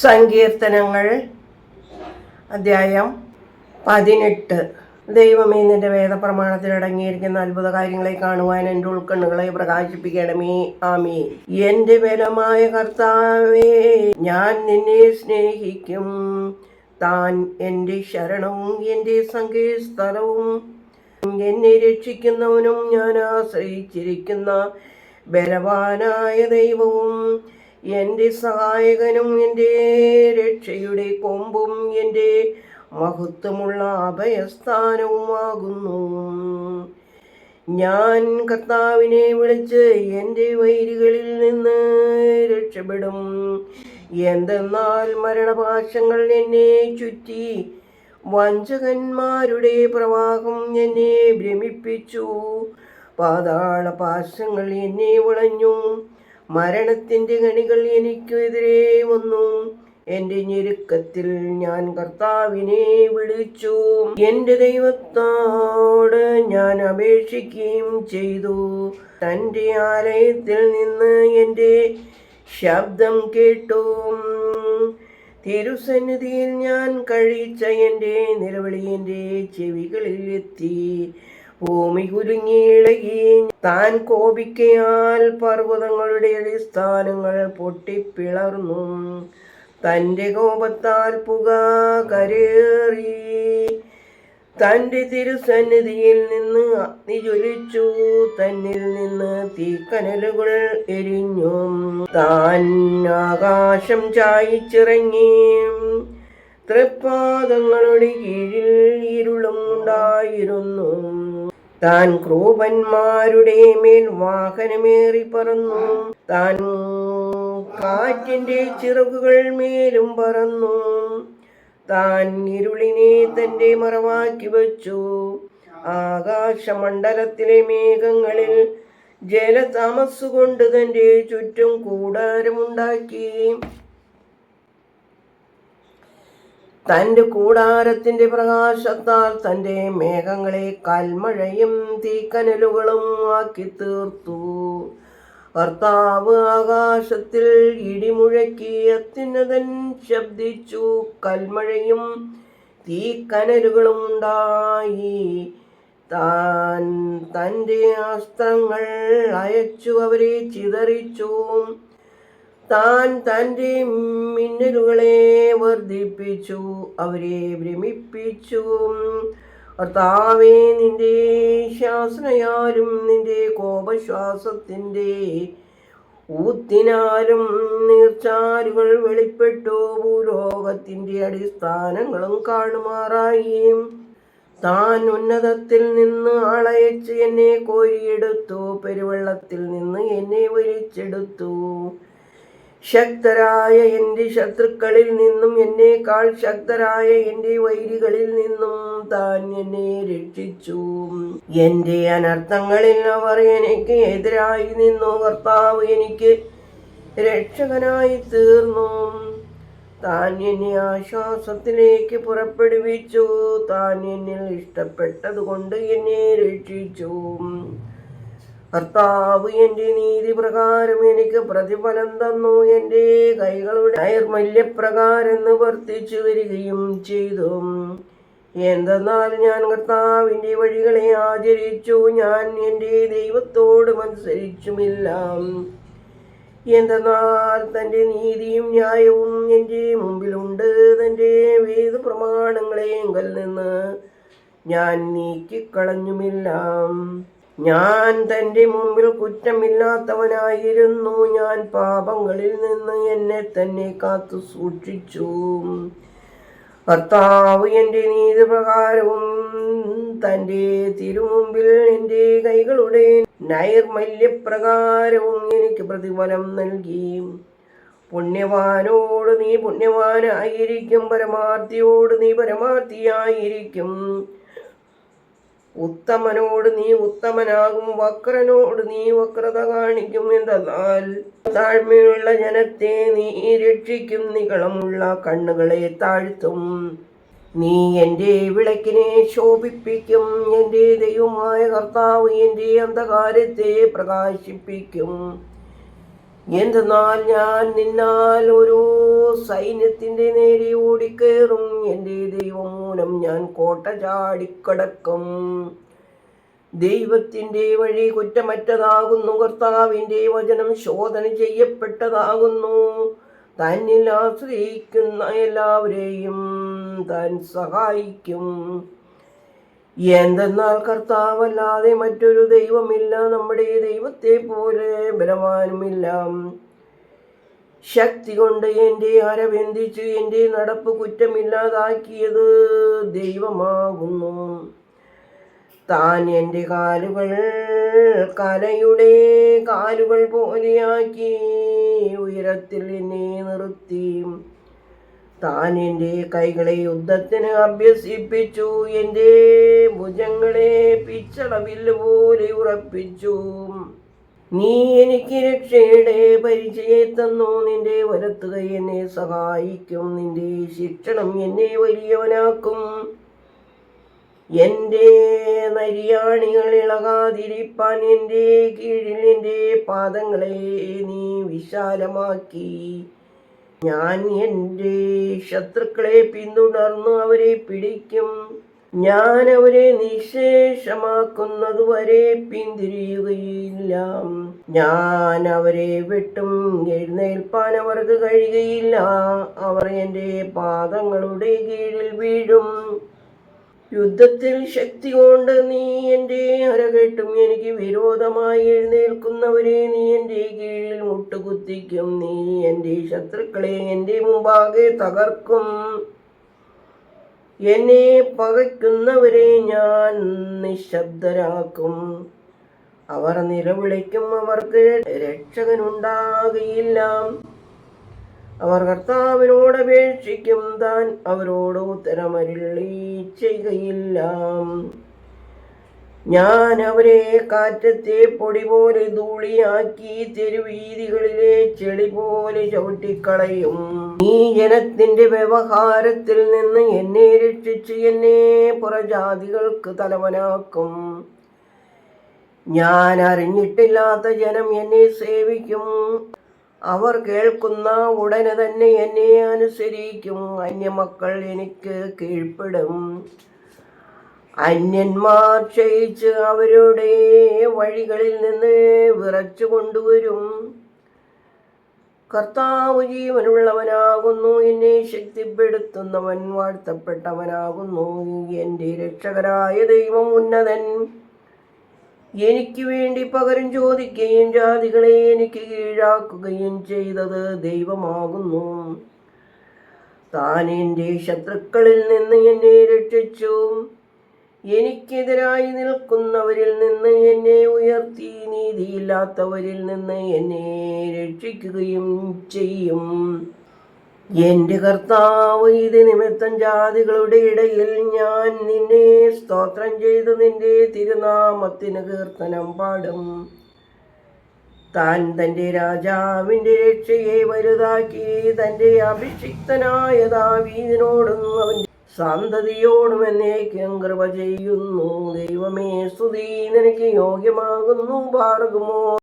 സങ്കീർത്തനങ്ങൾ അധ്യായം പതിനെട്ട്. ദൈവമേ നിന്റെ വേദപ്രമാണത്തിൽ അടങ്ങിയിരിക്കുന്ന അത്ഭുത കാര്യങ്ങളെ കാണുവാൻ എന്റെ ഉൾക്കണ്ണുകളെ പ്രകാശിപ്പിക്കണമേ. ആമേ എന്റെ ബലമായ കർത്താവേ ഞാൻ നിന്നെ സ്നേഹിക്കും. താൻ എന്റെ ശരണവും എന്റെ സങ്കേസ്ഥലവും എന്നെ രക്ഷിക്കുന്നവനും ഞാൻ ആശ്രയിച്ചിരിക്കുന്ന ബലവാനായ ദൈവവും. എന്റെ സഹായകനും എന്റെ രക്ഷയുടെ കൊമ്പും എന്റെ മഹത്വമുള്ള അഭയസ്ഥാനവുമാകുന്നു. ഞാൻ കർത്താവിനെ വിളിച്ച് എന്റെ വൈരികളിൽ നിന്ന് രക്ഷപ്പെടും. എന്തെന്നാൽ മരണപാശങ്ങൾ എന്നെ ചുറ്റി വഞ്ചകന്മാരുടെ പ്രവാഹം എന്നെ ഭ്രമിപ്പിച്ചു. പാതാള പാശങ്ങൾ എന്നെ വളഞ്ഞു. മരണത്തിന്റെ കണികൾ എനിക്കെതിരെ വന്നു. എന്റെ ഞെരുക്കത്തിൽ ഞാൻ കർത്താവിനെ വിളിച്ചു. എന്റെ ദൈവത്തോട് ഞാൻ അപേക്ഷിക്കുകയും ചെയ്തു. തന്റെ ആലയത്തിൽ നിന്ന് എന്റെ ശബ്ദം കേട്ടു. തിരുസന്നിധിയിൽ ഞാൻ കഴിച്ച എന്റെ നിലവിളി എന്റെ ചെവികളിൽ എത്തി. ഭൂമി കുലുങ്ങിയിളകി താൻ കോപിക്കയാൽ പർവതങ്ങളുടെ അടിസ്ഥാനങ്ങൾ പൊട്ടിപ്പിളർന്നു. തന്റെ കോപത്താൽ പുക കരേറി. തന്റെ തിരുസന്നിധിയിൽ നിന്ന് അഗ്നി ജ്വലിച്ചു. തന്നിൽ നിന്ന് തീക്കനലുകൾ എരിഞ്ഞു. താൻ ആകാശം ചായിച്ചിറങ്ങി. തൃപ്പാദങ്ങളുടെ കീഴിൽ ഇരുളും ഉണ്ടായിരുന്നു. താൻ ക്രൂപന്മാരുടെ മേൽ വാഹനമേറി പറന്നു. താൻ കാറ്റിന്റെ ചിറകുകൾ മേലും പറന്നു. താൻ ഇരുളിനെ തന്റെ മറവാക്കി വച്ചു. ആകാശമണ്ഡലത്തിലെ മേഘങ്ങളിൽ ജലതാമസുകൊണ്ട് തന്റെ ചുറ്റും കൂടാരമുണ്ടാക്കി. തന്റെ കൂടാരത്തിന്റെ പ്രകാശത്താൽ തന്റെ മേഘങ്ങളെ കൽമഴയും തീക്കനലുകളും ആക്കി തീർത്തു. കർത്താവ് ആകാശത്തിൽ ഇടിമുഴക്കി അത്യുന്നതൻ ശബ്ദിച്ചു കൽമഴയും തീക്കനലുകളും ഉണ്ടായി. താൻ തന്റെ അസ്ത്രങ്ങൾ അയച്ചു അവരെ ചിതറിച്ചു. താൻ തന്റെ മിന്നലുകളെ വർദ്ധിപ്പിച്ചു അവരെ ഭ്രമിപ്പിച്ചു. കർത്താവേ നിന്റെ ശാസനയാലും നിന്റെ കോപശ്വാസത്തിന്റെ ഊത്തിനാലും നീർച്ചാലുകൾ വെളിപ്പെട്ടു. ഭൂലോകത്തിന്റെ അടിസ്ഥാനങ്ങളും കാണുമാറായി. താൻ ഉന്നതത്തിൽ നിന്ന് ആളയച്ച് എന്നെ കോരിയെടുത്തു. പെരുവെള്ളത്തിൽ നിന്ന് എന്നെ വലിച്ചെടുത്തു. ശക്തരായ എന്റെ ശത്രുക്കളിൽ നിന്നും എന്നേക്കാൾ ശക്തരായ എന്റെ വൈരികളിൽ നിന്നും താൻ എന്നെ രക്ഷിച്ചു. എന്റെ അനർത്ഥങ്ങളിൽ അവർ എനിക്ക് എതിരായി നിന്നു. കർത്താവ് എനിക്ക് രക്ഷകനായി തീർന്നു. താൻ എന്നെ ആശ്വാസത്തിലേക്ക് പുറപ്പെടുവിച്ചു. താൻ എന്നിൽ ഇഷ്ടപ്പെട്ടതുകൊണ്ട് എന്നെ രക്ഷിച്ചു. കർത്താവ് എന്റെ നീതി പ്രകാരം എനിക്ക് പ്രതിഫലം തന്നു. എന്റെ കൈകളുടെ നൈർമല്യപ്രകാരം നിവർത്തിച്ചു വരികയും ചെയ്തു. എന്തെന്നാൽ ഞാൻ കർത്താവിന്റെ വഴികളെ ആചരിച്ചു. ഞാൻ എന്റെ ദൈവത്തോട് മത്സരിച്ചുമില്ല. എന്തെന്നാൽ തന്റെ നീതിയും ന്യായവും എന്റെ മുമ്പിലുണ്ട്. തന്റെ വേദ പ്രമാണങ്ങളെങ്കിൽ നിന്ന് ഞാൻ നീക്കിക്കളഞ്ഞുമില്ല. ഞാൻ തന്റെ മുമ്പിൽ കുറ്റമില്ലാത്തവനായിരുന്നു. ഞാൻ പാപങ്ങളിൽ നിന്ന് എന്നെ തന്നെ കാത്തു സൂക്ഷിച്ചു. കർത്താവ് എന്റെ നീതി പ്രകാരവും തന്റെ തിരുമുമ്പിൽ എന്റെ കൈകളുടെ നൈർമല്യപ്രകാരവും എനിക്ക് പ്രതിഫലം നൽകി. പുണ്യവാനോട് നീ പുണ്യവാനായിരിക്കും പരമാർത്ഥിയോട് നീ പരമാർത്ഥിയായിരിക്കും. ഉത്തമനോട് നീ ഉത്തമനാകും വക്രനോട് നീ വക്രത കാണിക്കും എന്തെന്നാൽ താഴ്മയുള്ള ജനത്തെ നീ രക്ഷിക്കും നികളമുള്ള കണ്ണുകളെ താഴ്ത്തും. നീ എന്റെ വിളക്കിനെ ശോഭിപ്പിക്കും എന്റെ ദൈവമായ കർത്താവ് എന്റെ അന്ധകാരത്തെ പ്രകാശിപ്പിക്കും. എന്തെന്നാൽ ഞാൻ നിന്നാൽ ഒരു സൈന്യത്തിന്റെ നേരെ ഓടിക്കേറും. എന്റെ ദൈവം മൂലം ഞാൻ കോട്ട ചാടിക്കടക്കും. ദൈവത്തിന്റെ വഴി കുറ്റമറ്റതാകുന്നു. കർത്താവിന്റെ വചനം ശോധന ചെയ്യപ്പെട്ടതാകുന്നു. തന്നിൽ ആശ്രയിക്കുന്ന എല്ലാവരെയും താൻ സഹായിക്കും. എന്തെന്നാൽ കർത്താവല്ലാതെ മറ്റൊരു ദൈവമില്ല നമ്മുടെ ദൈവത്തെ പോലെ ബലവാനുമില്ല. ശക്തി കൊണ്ട് എന്റെ അരബന്ധിച്ച് എന്റെ നടപ്പ് കുറ്റമില്ലാതാക്കിയത് ദൈവമാകുന്നു. താൻ എന്റെ കാലുകൾ കലയുടെ കാലുകൾ പോലെയാക്കി ഉയരത്തിൽ എന്നെ നിർത്തി. താൻ എന്റെ കൈകളെ യുദ്ധത്തിന് അഭ്യസിപ്പിച്ചു. എന്റെ ഭുജങ്ങളെ പിച്ചളവില്ല് പോലെ ഉറപ്പിച്ചു. നീ എനിക്ക് രക്ഷയുടെ പരിചയത്തന്നു നിന്റെ വലത്തുക എന്നെ സഹായിക്കും. നിന്റെ ശിക്ഷണം എന്നെ വലിയവനാക്കും. എന്റെ നരിയാണികൾ ഇളകാതിരിപ്പാൻ എന്റെ കീഴിൽ എന്റെ പാദങ്ങളെ നീ വിശാലമാക്കി. ഞാൻ എന്റെ ശത്രുക്കളെ പിന്തുടർന്നു അവരെ പിടിക്കും. ഞാൻ അവരെ നിശേഷമാക്കുന്നതുവരെ പിന്തിരിയുകയില്ല. ഞാൻ അവരെ വിട്ടും എഴുന്നേൽപ്പാൻ അവർക്ക് കഴിയുകയില്ല. അവർ എന്റെ പാദങ്ങളുടെ കീഴിൽ വീഴും. യുദ്ധത്തിൽ ശക്തി കൊണ്ട് നീ എന്റെ അരകെട്ടും എനിക്ക് വിരോധമായി എഴുന്നേൽക്കുന്നവരെ നീ എന്റെ കീഴിൽ മുട്ടുകുത്തിക്കും. നീ എന്റെ ശത്രുക്കളെ എന്റെ മുമ്പാകെ തകർക്കും. എന്നെ പകയ്ക്കുന്നവരെ ഞാൻ നിശബ്ദരാക്കും. അവർ നിലവിളിക്കും. അവർക്ക് രക്ഷകനുണ്ടാകയില്ല. അവർ കർത്താവിനോട് അപേക്ഷിക്കും താൻ അവരോട് ഉത്തരമരുളി ചെയ്യുകയില്ല. ഞാൻ അവരെ കാറ്റത്തെ പൊടി പോലെ ധൂളിയാക്കി തെരുവീതികളിലെ ചെളി പോലെ ചവിട്ടിക്കളയും. ഈ ജനത്തിന്റെ വ്യവഹാരത്തിൽ നിന്ന് എന്നെ രക്ഷിച്ച് എന്നെ പുറജാതികൾക്ക് തലവനാക്കും. ഞാൻ അറിഞ്ഞിട്ടില്ലാത്ത ജനം എന്നെ സേവിക്കും. അവർ കേൾക്കുന്ന ഉടനെ തന്നെ എന്നെ അനുസരിക്കും. അന്യമക്കൾ എനിക്ക് കീഴ്പ്പെടും. അന്യന്മാർ ക്ഷയിച്ച് അവരുടെ വഴികളിൽ നിന്ന് വിറച്ചു കൊണ്ടുവരും. കർത്താവ് ജീവനുള്ളവനാകുന്നു എന്നെ ശക്തിപ്പെടുത്തുന്നവൻ വാഴ്ത്തപ്പെട്ടവനാകുന്നു. എന്റെ രക്ഷകരായ ദൈവം ഉന്നതൻ. എനിക്ക് വേണ്ടി പകരം ചോദിക്കുകയും ജാതികളെ എനിക്ക് കീഴാക്കുകയും ചെയ്തത് ദൈവമാകുന്നു. താൻ എന്റെ ശത്രുക്കളിൽ നിന്ന് എന്നെ രക്ഷിച്ചു. എനിക്കെതിരായി നിൽക്കുന്നവരിൽ നിന്ന് എന്നെ ഉയർത്തി നീതിയില്ലാത്തവരിൽ നിന്ന് എന്നെ രക്ഷിക്കുകയും ചെയ്യും. എന്റെ കർത്താവ് ഇത് നിമിത്തം ജാതികളുടെ ഇടയിൽ ഞാൻ നിന്നെ സ്തോത്രം ചെയ്ത് നിന്റെ തിരുനാമത്തിന് കീർത്തനം പാടും. താൻ തന്റെ രാജാവിന്റെ രക്ഷയെ വലുതാക്കി തന്റെ അഭിഷിക്തനായ ദാവീദിനോടും അവൻ സന്തതിയോടും എന്നേക്കും കൃപ ചെയ്യുന്നു. ദൈവമേ സ്തുതി. നിനക്ക് യോഗ്യമാകുന്നു. പാർക്കുമോ